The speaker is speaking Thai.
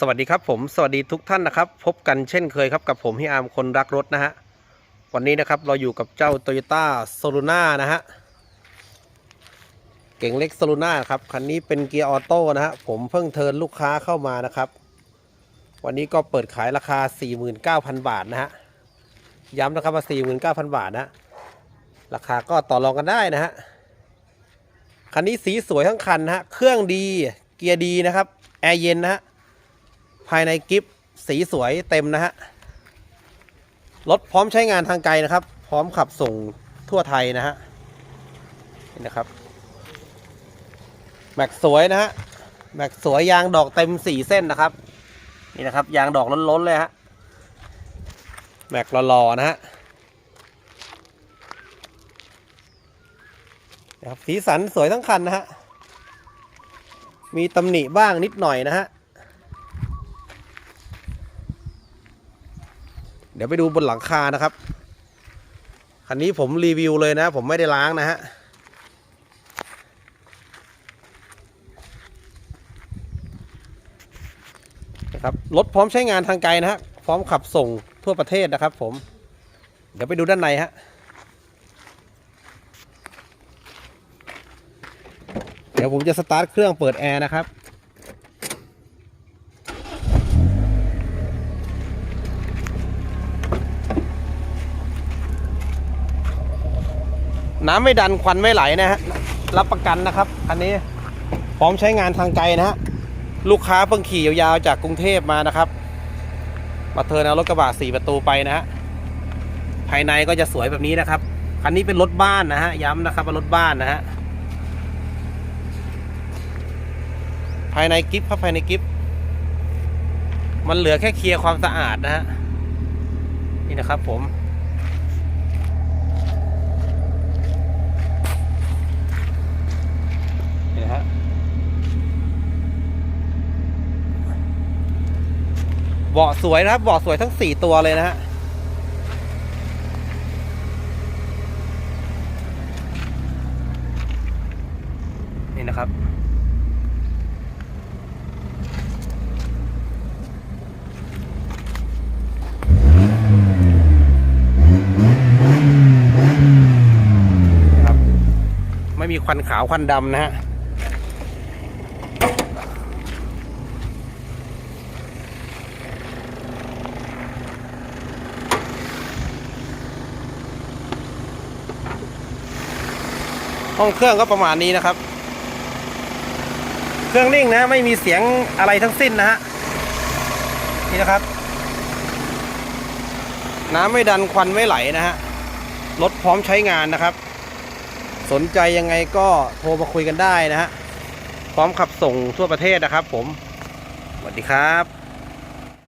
สวัสดีครับผมสวัสดีทุกท่านนะครับ พบกันเช่นเคยครับกับผมพี่อาร์มคนรักรถนะฮะวันนี้นะครับเราอยู่กับเจ้า t o y ยต้าโซลูน่านะฮะเก่งเล็กโซลูน่าครับคันนี้เป็นเกียร์ออโต้นะฮะผมเพิ่งเทินลูกค้าเข้ามานะครับ วันนี้ก็เปิดขายราคา 49,000 บาทนะฮะย้ำนะครับว่า49,000 บาทนะราคาก็ต่อรองกันได้นะฮะคันนี้สีสวยทั้งคันนะฮะเครื่องดีเกียร์ดีนะครับแอร์เย็นนะฮะ ภายในกิฟสีสวยเต็มนะฮะ รถพร้อมใช้งานทางไกลนะครับ พร้อมขับส่งทั่วไทยนะฮะ นี่นะครับ แม็กสวยนะฮะ แม็กสวยยางดอกเต็มสี่เส้นนะครับ นี่นะครับ ยางดอกล้นๆเลยฮะ แม็กหล่อๆนะฮะนะครับสีสันสวยทั้งคันนะฮะ มีตำหนิบ้างนิดหน่อยนะฮะ เดี๋ยวไปดูบนหลังคานะครับ คันนี้ผมรีวิวเลยนะ ผมไม่ได้ล้างนะฮะ นะครับรถพร้อมใช้งานทางไกลนะฮะ พร้อมขับส่งทั่วประเทศนะครับผม เดี๋ยวไปดูด้านในฮะเดี๋ยวผมจะสตาร์ทเครื่องเปิดแอร์นะครับ น้ำไม่ดันควันไม่ไหลนะฮะรับประกันนะครับ อันนี้พร้อมใช้งานทางไกลนะฮะลูกค้าเพิ่งขี่ยาวๆจากกรุงเทพมานะครับ มาเทินเอารถกระบะสี่ประตูไปนะฮะภายในก็จะสวยแบบนี้นะครับคันนี้เป็นรถบ้านนะฮะย้ำนะครับว่ารถบ้านนะฮะภายในกิฟต์ครับภายในกิฟต์มันเหลือแค่เคลียร์ความสะอาดนะฮะนี่นะครับผม นี่นะฮะ เบาะสวยนะครับเบาะสวยทั้งสี่ตัวเลยนะฮะนี่นะครับนะครับ ไม่มีควันขาวควันดำนะฮะ ห้องเครื่องก็ประมาณนี้นะครับ เครื่องนิ่งนะไม่มีเสียงอะไรทั้งสิ้นนะฮะนี่นะครับ น้ำไม่ดันควันไม่ไหลนะฮะรถพร้อมใช้งานนะครับ สนใจยังไงก็โทรมาคุยกันได้นะฮะพร้อมขับส่งทั่วประเทศนะครับ ผมสวัสดีครับ